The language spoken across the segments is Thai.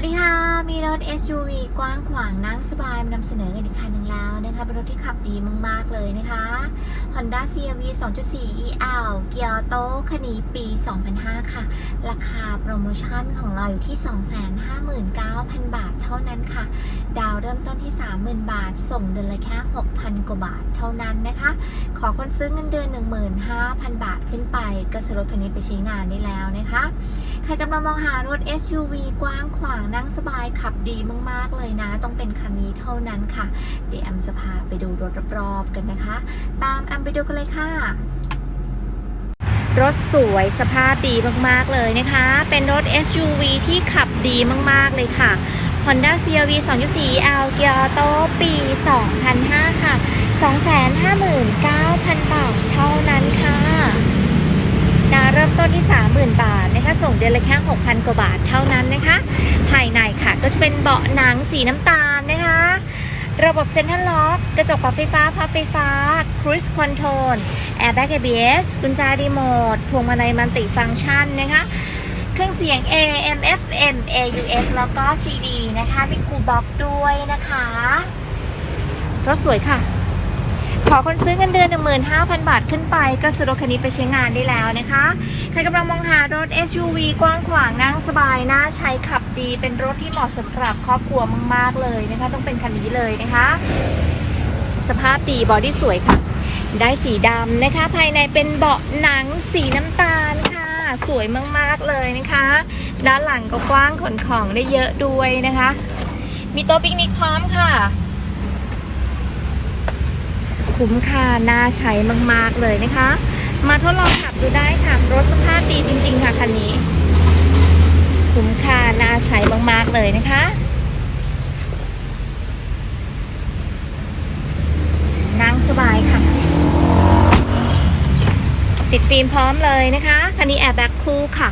วัสดีค่ะ มีรถ SUV กว้างขวางนั่งสบายมานำเสนอกันอีกคันหนึ่งแล้วนะคะ เป็นรถที่ขับดีมาก ๆ เลยนะคะ Honda CRV 2.4 EL เกียร์โตคันนี้ปี 2005 ค่ะ ราคาโปรโมชั่นของเราอยู่ที่ 259,000 บาทเท่านั้นค่ะ ดาวเริ่มต้นที่ 30,000 บาท ส่งเดือนละแค่ 6,000 กว่าบาทเท่านั้นนะคะ ขอคนซื้อเงินเดือน 15,000 บาทขึ้นไป ก็ซื้อรถคันนี้ไปใช้งานได้แล้วนะคะ ใครกำลังมองหารถ SUV กว้างขวางนั่งสบายขับดีมาก ๆ เลยนะ ต้องเป็นคันนี้เท่านั้นค่ะ เดี๋ยวแอมจะพาไปดูรถรอบๆกันนะคะ ตามแอมไปดูกันเลยค่ะรถสวยสภาพดีมาก ๆ เลยนะคะ เป็นรถ SUV ที่ขับดีมาก ๆ เลยค่ะ Honda CRV 2.4 L เกียร์โตปี 2005 ค่ะ 259,000 บาทเท่านั้นค่ะดาเริ่มต้นที่ 30,000 บาท ส่งเดือนละแค่ 6,000 กว่าบาทเท่านั้นนะคะ ภายในค่ะก็จะเป็นเบาะหนังสีน้ำตาลนะคะ ระบบเซ็นทรัลล็อกกระจกปรับไฟฟ้าพับไฟฟ้าครู i คอนโทรลแอร์แบ็ก ABS กุญแจรีโมทพวงมาลัยมัลติฟังก์ชันนะคะเครื่องเสียง AM FM AUX แล้วก็ CD นะคะ มีคูบ็อกด้วยนะคะรถสวยค่ะ ขอคนซื้อเงินเดือน 15,000 บาทขึ้นไป ก็ซื้อรถคันนี้ไปใช้งานได้แล้วนะคะ ใครกำลังมองหารถ SUV กว้างขวางนั่งสบายน่าใช้ขับดีเป็นรถที่เหมาะสำหรับครอบครัวมาก ๆ เลยนะคะ ต้องเป็นคันนี้เลยนะคะ สภาพดีบอดี้สวยค่ะ ได้สีดำนะคะ ภายในเป็นเบาะหนังสีน้ำตาลค่ะสวยมากๆเลยนะคะ ด้านหลังก็กว้างขนของได้เยอะด้วยนะคะ มีโต๊ะปิกนิกพร้อมค่ะ คุ้มค่าน่าใช้มากๆเลยนะคะ มาทดลองขับดูได้ค่ะ รถสภาพดีจริง ๆ ค่ะคันนี้ คุ้มค่าน่าใช้มากๆเลยนะคะนั่งสบายค่ะ ติดฟิล์มพร้อมเลยนะคะ คันนี้แอร์แบ็กคู่ค่ะ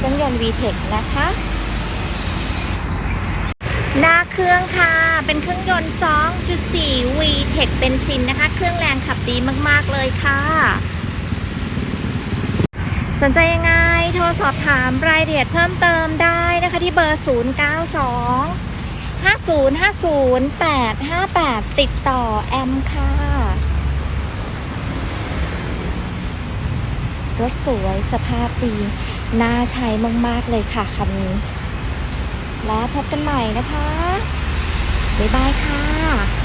เครื่องยนต์ VTEC นะคะ หน้าเครื่องค่ะ เป็นเครื่องยนต์ 2.4 VTEC เบนซินนะคะ เครื่องแรงขับดีมากๆเลยค่ะ สนใจยังไง โทรสอบถามรายละเอียดเพิ่มเติมได้นะคะที่เบอร์ 092 5050 858 ติดต่อแอมค่ะ รถสวยสภาพดี น่าใช้มาก ๆ เลยค่ะคันนี้ แล้วพบกันใหม่นะคะ บ๊ายบายค่ะ